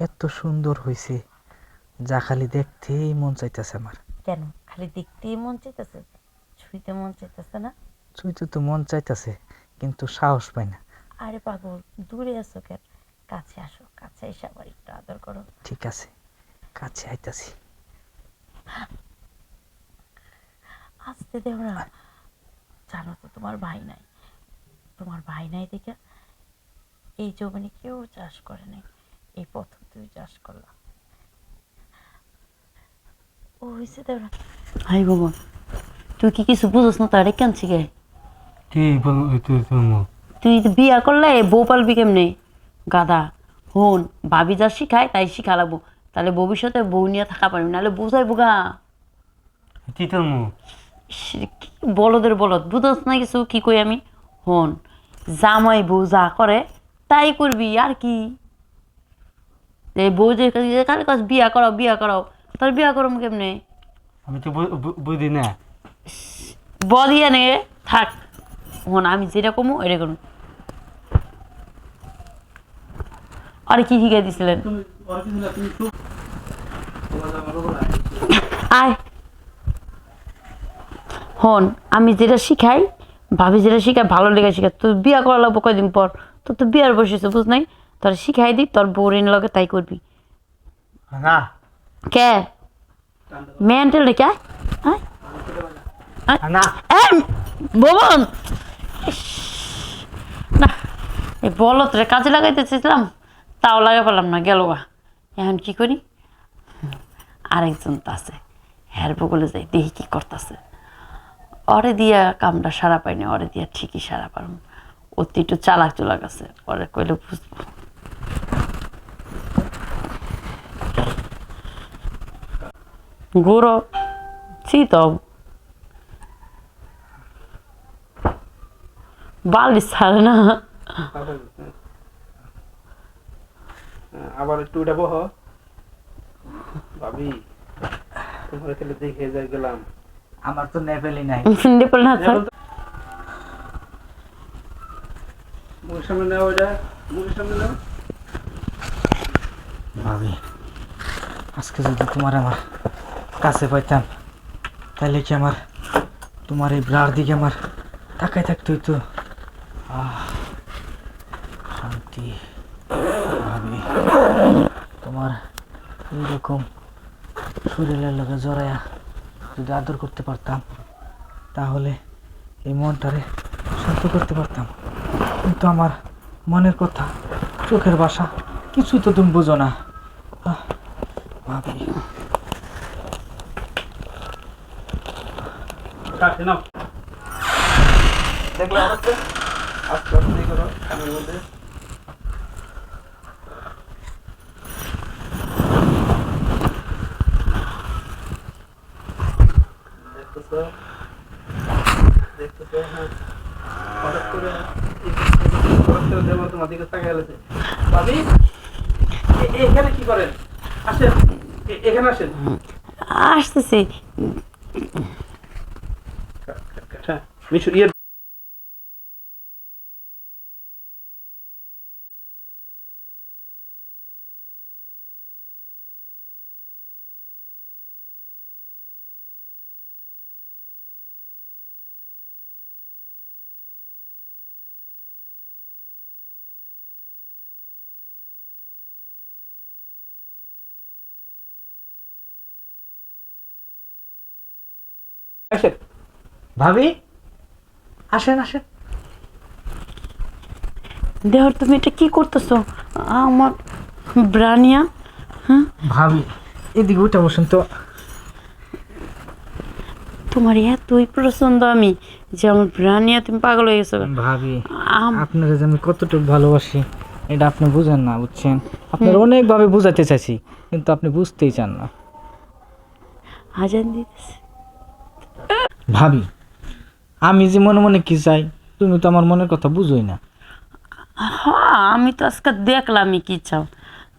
এত সুন্দর হয়েছে যা খালি দেখতেই মন চাইতেছে আমার। কেন? খালি দেখতেই মন চাইতেছে? ছুঁইতে মন চাইতেছে না? চুইতে তো মন চাইতেছে কিন্তু সাহস পাই না। আরে পাগল দূরে আসো কেন? কাছে আসো কাছে এসে আবার একটু আদর করো। ঠিক আছে কাছে আইতাছি। আসতে দেও না জানো তো তোমার ভাই নাই। তোমার ভাই নাই দেখে এই জমিনে কেউ চাষ করে নাই এই প্রথম তুই চাষ করলাম। ও হয়েছে হাই বাবা তুই কি কিছু বুঝোস না তারে কেন শিখে কি বল তুই তুই তো বিয়া করলে বউ পালবি কেমনে? গাদা হন ভাবি যা শিখায় তাই শিখা লাগবো। তাহলে ভবিষ্যতে বউ নিয়ে থাকা পারবি নাহলে বোঝাই বোগা কি বলদের বলদ বুঝোস না কিছু কি কই আমি? হন জামাই বউ যা করে তাই করবি আর কি? এই বউ যে কালে কাজ বিয়া করাও বিয়া করাও? তার বিয়া করম কেমনে? আমি তো বুঝি না। বদিয়া নে থাক। হন আমি যেটা কমু এটা করুন আরে কি শিখাই দিছিলেন? আয়। হন আমি যেটা শিখাই ভাবি যেটা শিখাই ভালো লেগে শিখাই তোর বিয়া করা লাগবো কয়দিন পর? তোর তো বিয়ার বসেছে বুঝ নাই? তোর শিখাই দিই তোর বউরিন লগে তাই করবি। না। কে? মেন্টাল রে কে? না। ভবন না এই বলত রে কাজে লাগাইতে চেয়েছিলাম তাও লাগাই পেলাম না গেল গা। এখন কি করি? আরেকজন তো আছে হ্যার বগলে যাই দেখি কি করতেছে। অরে দিয়া কামটা সারা পাইনি অরে দিয়া ঠিকই সারা পারম। অতি একটু চালাক চলাক আছে পরে কইলে বুঝব। গুঁড়ো চিতব বালিশ ছাড়ে না। আবার একটু উঠে বহ। ভাবি তোমার খেলে দেখে যাই গেলাম। আমার তো নেভেলই নাই। নিপল না থাক মুখের সামনে ওইটা মুখের সামনে নাও। ভাবি আজকে যদি তোমার আমার কাছে পাইতাম তাহলে কি আমার তোমার এই ব্লার দিকে আমার তাকাই থাকতে হইতো? শান্তি, ভাবি। তোমার এইরকম শরীরের লগে জড়াইয়া যদি আদর করতে পারতাম, তাহলে এই মনটারে শান্ত করতে পারতাম। কিন্তু আমার মনের কথা, চোখের ভাষা কিছুই তো তুমি বুঝো না। দেখলে আস্তে আস্তে করো কানের মধ্যে তোমার এখানে কি করেন আসেন এখানে আসেন। আসতেছি। আসেন। ভাবি? আসেন আসেন। দেহর তুমি এটা কি করতেছো? আমার ব্রানিয়া ভাবি এদিকে উঠে বসুন তো। তোমার এতই পছন্দ আমি যে আমার ব্রানিয়া তুমি পাগল হয়ে গেছো। ভাবি আম- আপনারা যে আমি কতটুকু ভালোবাসি এটা আপনি বুঝেন না বুঝছেন? আপনার অনেকভাবে বুঝাতে চাইছি কিন্তু আপনি বুঝতেই চান না। আজান দিতেছে। ভাবি আমি যে মনে মনে কি চাই তুমি তো আমার মনের কথা বুঝোই না। হ্যাঁ আমি তো আজকে দেখলামই কি চাও।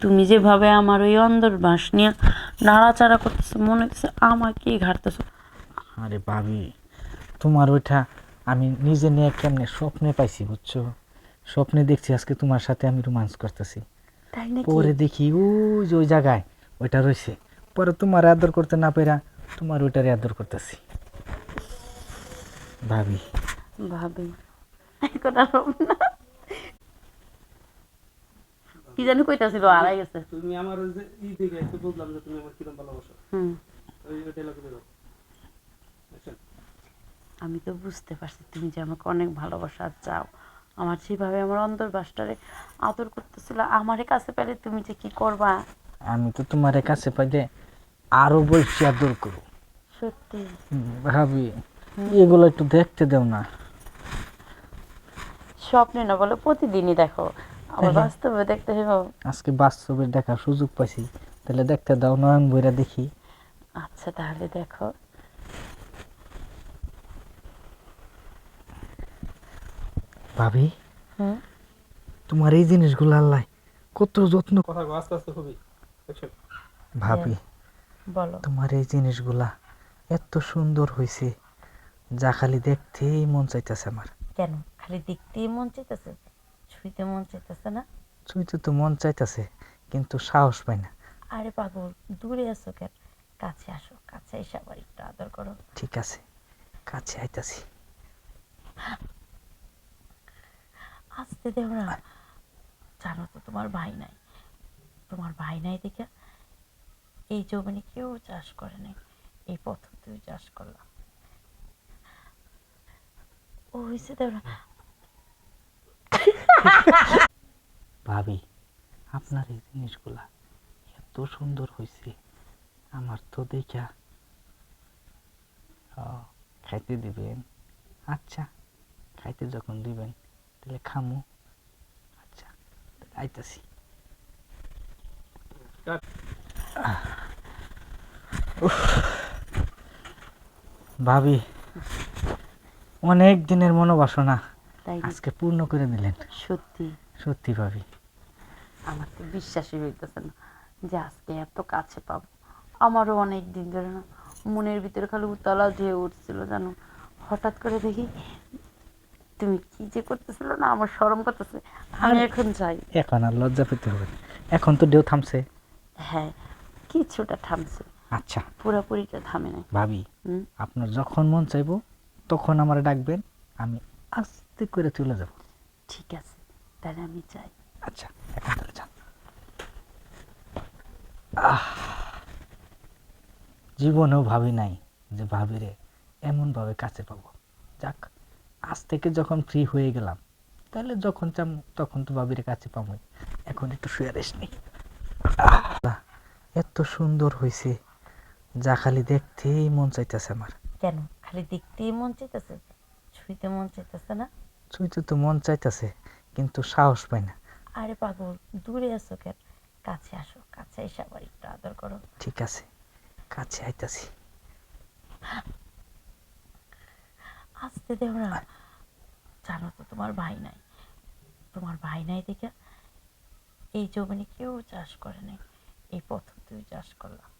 তুমি যেভাবে আমার ওই অন্দর বাঁশ নিয়ে নাড়াচাড়া করতেছো মনে হচ্ছে আমাকে ঘাটতেছো আরে ভাবি তোমার ওইটা আমি নিজে নিয়ে কেমনে স্বপ্নে পাইছি বুঝছ? স্বপ্নে দেখছি আজকে তোমার সাথে আমি রোমান্স করতেছি। তাই নাকি? পরে দেখি ওই যে ওই জায়গায় ওইটা রয়েছে। পরে তোমার আদর করতে না পেরা তোমার ওইটারে আদর করতেছি। ভাবি। ভাবি। এখন আর হবে না। কি জানি কইতাছিল আড়াই গেছে। তুমি আমার ওই যে ই একটু বুঝলাম যে তুমি আমার কিরম ভালোবাসো। হুম। ওই দিলো আচ্ছা। আমি তো বুঝতে পারছি তুমি যে আমাকে অনেক ভালোবাসা চাও। আমার যেভাবে আমার অন্তর বাসটারে আদর করতেছিল আমারে কাছে পেলে তুমি যে কি করবা? আমি তো তোমার কাছে পাইলে আরও বেশি আদর করো সত্যি। ভাবি এগুলো একটু দেখতে দাও না। স্বপ্নে না বলে প্রতিদিনই দেখো। আবার বাস্তবে দেখতে হবে আজকে বাস্তবে দেখার সুযোগ পাইছি। তাহলে দেখতে দাও নয়ন বইরা দেখি। আচ্ছা তাহলে দেখো। ভাবি হুম? তোমার এই জিনিসগুলো আল্লাহ কত যত্ন কথা আস্তে আস্তে খুবই। ভাবি বলো। তোমার এই জিনিসগুলা এত সুন্দর হয়েছে যা খালি দেখতেই মন চাইতেছে আমার। কেন? খালি দেখতেই মন চাইতেছে? ছুঁইতে মন চাইতেছে না? ছুঁইতে তো মন চাইতেছে কিন্তু সাহস পাই না। আরে পাগল দূরে আছো কেন? কাছে আসো কাছে এসে আবার একটু আদর করো। ঠিক আছে কাছে আইতাছি। আসতে দেও না জানো তো তোমার ভাই নাই। তোমার ভাই নাই দেখে এই জমিনে কেউ চাষ করে নাই। এই প্রথম তুই চাষ করলাম। ও হয়েছে না ভাবি, আপনার এই জিনিসগুলা এত সুন্দর হয়েছে আমার তো দেখা। খাইতে দিবেন? আচ্ছা খাইতে যখন দিবেন, তাহলে খামু। আচ্ছা আইতাছি। ভাবি অনেক দিনের মনোবাসনা না? আজকে পূর্ণ করে দিলেন। সত্যি। সত্যি ভাবি। আমার তো বিশ্বাসই হইতেছে না যে আজকে এত কাছে পাবো। আমারও অনেক দিন ধরে না মনের ভিতরে খালি উতলা ঢেউ উঠছিল জানো। হঠাৎ করে দেখি তুমি কি যে করতেছিল না আমার শরম করতেছে। আমি এখন যাই। এখন আর লজ্জা পেতে হবে না। এখন তো ঢেউ থামছে। হ্যাঁ কিছুটা থামছে। আচ্ছা। পুরোপুরিটা থামে নাই। ভাবি আপনার যখন মন চাইব তখন আমার ডাকবেন আমি আস্তে করে চলে যাব। ঠিক আছে তাহলে আমি যাই। আচ্ছা এখন তাহলে যান। আহ, জীবনেও ভাবি নাই যে ভাবিরে এমনভাবে কাছে পাবো। যাক আজ থেকে যখন ফ্রি হয়ে গেলাম তাহলে যখন চাম তখন তো ভাবিরে কাছে পাবোই। এখন একটু শুয়ে রেস্ট নেই। এত সুন্দর হয়েছে যা খালি দেখতেই মন চাইতেছে আমার। কেন? খালি দেখতেই মন চাইতেছে? ছুঁইতে মন চাইতেছে না? ছুঁইতে তো মন চাইতেছে কিন্তু সাহস পাই না। আরে পাগল দূরে আছো কেন? কাছে আসো কাছে এসে আবার একটু আদর করো। ঠিক আছে কাছে আইতাছি। আসতে দেও না জানো তো তোমার ভাই নাই। তোমার ভাই নাই দেখে এই জমিনে কেউ চাষ করে নাই। এই প্রথম তুই চাষ করলাম।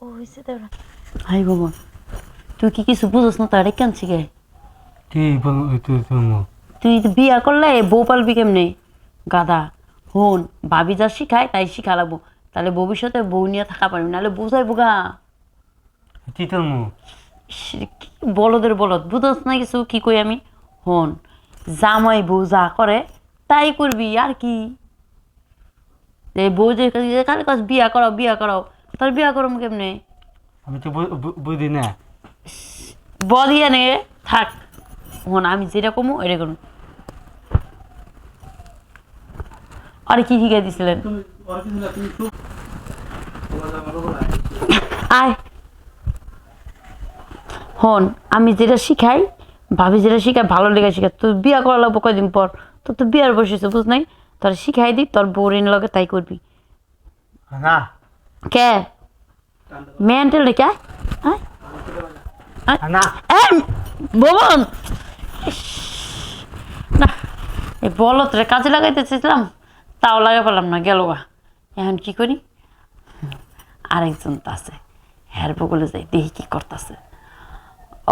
ও হয়েছে হাই বাবা তুই কি কিছু বুঝোস না তারে কেন শিখে কি বল তুই বিয়া করলে বউ পালবি কেমনে? গাদা হন ভাবি যা শিখায় তাই শিখা লাগবো। তাহলে ভবিষ্যতে বউ নিয়ে থাকা পারবি নাহলে বুঝাইবো গা। তিতর মুখ কি বলদের বলদ বুঝস না কিছু কি কই আমি? হন জামাই বউ যা করে তাই করবি আর কি? যে বউ যে যে কালে কাজ বিয়া করাও বিয়া করাও। তার বিয়া করম কেমনে? আমি তো বুঝি না। বদিয়া নে থাক। হন আমি যেটা কমু এটা করুন। আরে কি শিখাই দিছিলেন। আয়। হন আমি যেটা শিখাই ভাবি যেটা শিখাই ভালো লেগে শিখাই তুই বিয়া করা লাগবো কয়দিন পর? তোর তো বিয়ার বসেছে বুঝ নাই? তোর শিখাই দিই তোর বউরিন লগে তাই করবি। না কে? মেন্টাল রে কে? না। এই ভবন না এই বলত রে কাজে লাগাইতে চেয়েছিলাম তাও লাগাই পেলাম না গেল গা। এখন কি করি? আরেকজন তো আছে হ্যার বগলে যাই দেখি কি করতেছে।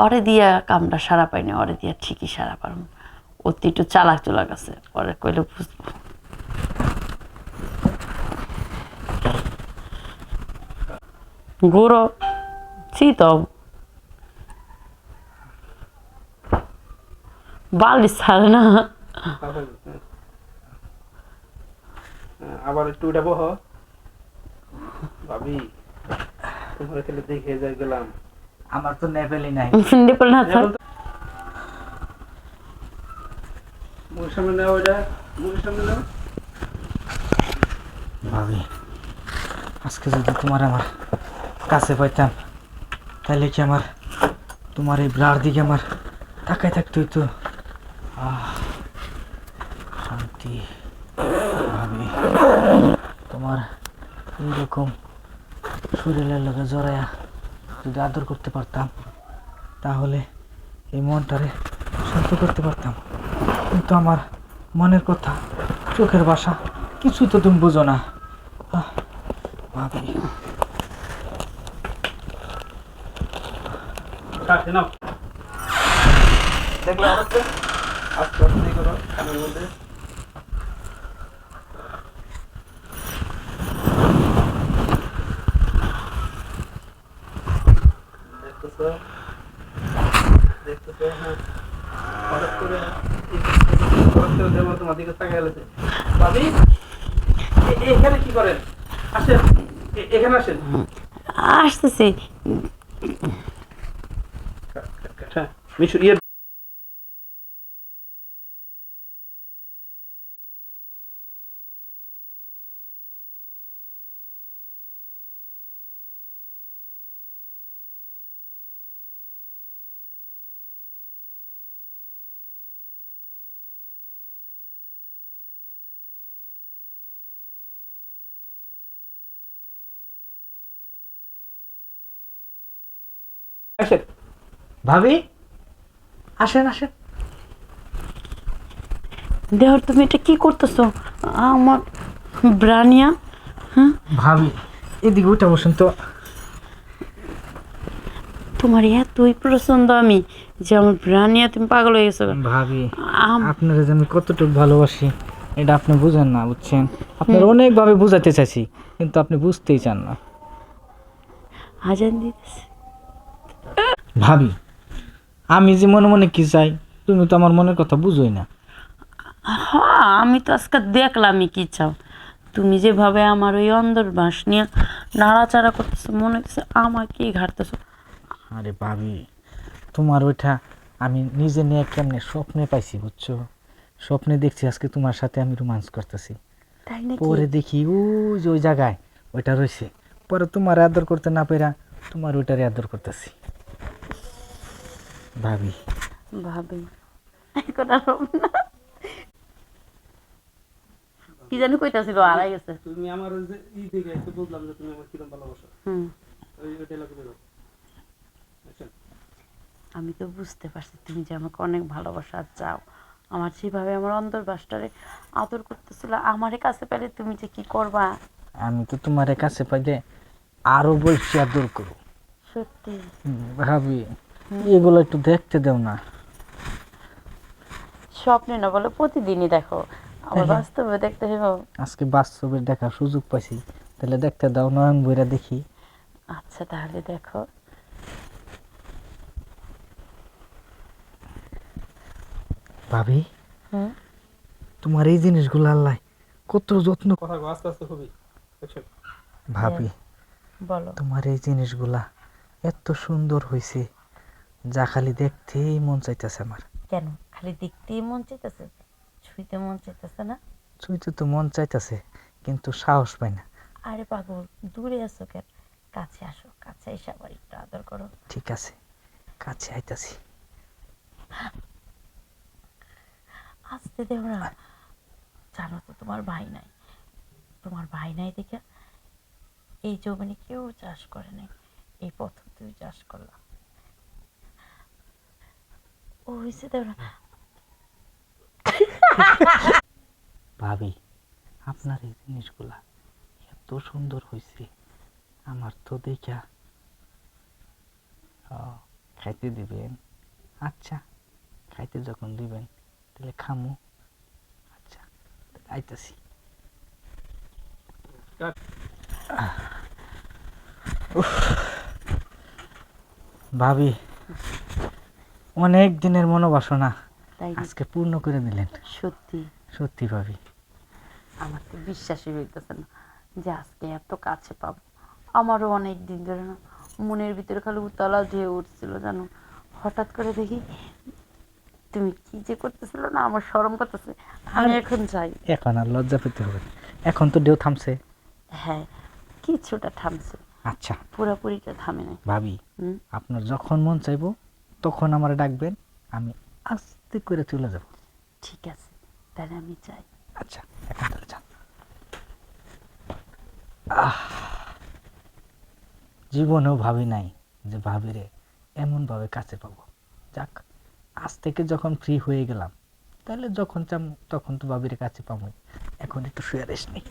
অরে দিয়া কামটা সারা পাইনি অরে দিয়া ঠিকই সারা পারম। অতি একটু চালাক চলাক আছে পরে কইলে বুঝব। গুঁড়ো শীতল বালি ছাড়ে না আবার একটু উঠে বহ ভাবি তোমার খেলে দেখে যাই গেলাম। আমার তো নেভেলই নাই। নিপল না থাক মুখের সামনে ওইটা মুখের সামনে ভাবি আজকে যদি তোমার আমার কাছে পাইতাম। তাহলে কি আমার, তোমার এই ব্লার দিকে আমার তাকাই থাকতে হইতো? শান্তি ভাবি। তোমার এইরকম শরীরের লোকে জড়াইয়া যদি আদর করতে পারতাম, তাহলে এই মনটারে শান্ত করতে পারতাম। কিন্তু আমার মনের কথা, চোখের বাসা কিছুই তো তুমি বুঝো না। ভাবি। কাটে নাও। দেখলে আস্তে আস্তে আস্তে করো কানের মধ্যে। দেখতেছো? দেখতেছো? হ্যাঁ। হঠাৎ করে তোমার দিকে তাকাই গেছে। এখানে কি করেন? আসেন এখানে আসেন। আসতেছি। which year भाभी আসেন আসেন। দেহর তুমি এটা কি করতেছো? আমার ব্রানিয়া হ্যাঁ? ভাবি এদিকে উঠে বসুন তো। তোমার এতই পছন্দ আমি যে আমার ব্রানিয়া তুমি পাগল হয়ে গেছো ভাবি আম- আপনারা যে আমি কতটুকু ভালোবাসি এটা আপনি বুঝেন না বুঝছেন? আপনার অনেকভাবে বুঝাতে চাইছি কিন্তু আপনি বুঝতেই চান না। আজান দিতেছে। ভাবি আমি যে মনে মনে কি চাই তুমি তো আমার মনের কথা বুঝোই না। হ্যাঁ আমি তো আজকে দেখলামই কি চাও। তুমি যেভাবে আমার ওই অন্দর বাঁশ নিয়ে নাড়াচাড়া করতেছো মনে হচ্ছে আমাকেই ঘাটতেছো আরে ভাবি তোমার ওইটা আমি নিজে নিয়ে কেমনে স্বপ্নে পাইছি বুঝছ? স্বপ্নে দেখছি আজকে তোমার সাথে আমি রোমান্স করতেছি। পরে দেখি ওই যে ওই জায়গায় ওইটা রয়েছে। পরে তোমার আদর করতে না পেরা তোমার ওইটারে আদর করতেছি। ভাবি। ভাবি। এখন আর হবে না। কি জানি কইতাছিল আড়াই গেছে। তুমি আমার ওই যে ই দেখে একটু বুঝলাম যে তুমি আমার কিরম ভালোবাসো। হুম। ওই আচ্ছা। আমি তো বুঝতে পারছি তুমি যে আমাকে অনেক ভালোবাসা চাও। আমার যেভাবে আমার অন্তর বাসটারে আদর করতেছিল আমারে কাছে পেলে তুমি যে কি করবা? আমি তো তোমার কাছে পাইলে আরও বলছি আদর করো সত্যি। ভাবি। এগুলো একটু দেখতে দাও না। স্বপ্নে না বলে প্রতিদিনই দেখো। আমার। বাস্তবে দেখতে হবে আজকে বাস্তবের দেখার সুযোগ পাইছি। তাহলে দেখতে দাও নয়ন বইরা দেখি। আচ্ছা তাহলে দেখো। ভাবি? হুম? তোমার এই জিনিসগুলো আল্লাহ কত যত্ন কথা গো আস্তে আস্তে খুবই ভাবি বলো। তোমার এই জিনিসগুলা এত সুন্দর হয়েছে যা খালি দেখতেই মন চাইতেছে আমার। কেন? খালি দেখতেই মন চাইতেছে? ছুঁইতে মন চাইতেছে না? ছুঁইতে তো মন চাইতেছে কিন্তু সাহস পাই না। আরে পাগল দূরে আছো কেন? কাছে আসো কাছে এসে আবার একটু আদর করো। ঠিক আছে কাছে আইতাছি। আসতে দেও না জানো তো তোমার ভাই নাই। তোমার ভাই নাই দেখে এই জমিনে কেউ চাষ করে নাই। এই প্রথম তুই চাষ করলাম। ও হয়েছে ভাবি, আপনার এই জিনিসগুলা এত সুন্দর হয়েছে আমার তো দেখা খাইতে দিবেন? আচ্ছা খাইতে যখন দিবেন, তাহলে খামু। আচ্ছা আইতাছি। ভাবি অনেক দিনের মনোবাসনা? আজকে পূর্ণ করে দিলেন। সত্যি। সত্যি ভাবি। আমার তো বিশ্বাসই হইতেছে না যে আজকে এত কাছে পাবো। আমারও অনেক দিন ধরে না মনের ভিতরে খালি উতলা ঢেউ উঠছিল জানো। হঠাৎ করে দেখি তুমি কি যে করতেছিল না আমার শরম করতেছে। আমি এখন যাই। এখন আর লজ্জা পেতে হবে। এখন তো ঢেউ থামছে। হ্যাঁ কিছুটা থামছে। আচ্ছা। পুরোপুরিটা থামে নাই। ভাবি আপনার যখন মন চাইব তখন আমার ডাকবেন আমি আস্তে করে চলে যাব। ঠিক আছে তাহলে আমি যাই। আচ্ছা এখন তাহলে যান। জীবনেও ভাবি নাই যে ভাবিরে এমনভাবে কাছে পাবো। যাক আজ থেকে যখন ফ্রি হয়ে গেলাম তাহলে যখন চাম তখন তো ভাবিরে কাছে পাবোই। এখন একটু শুয়ে রেস্ট নেই।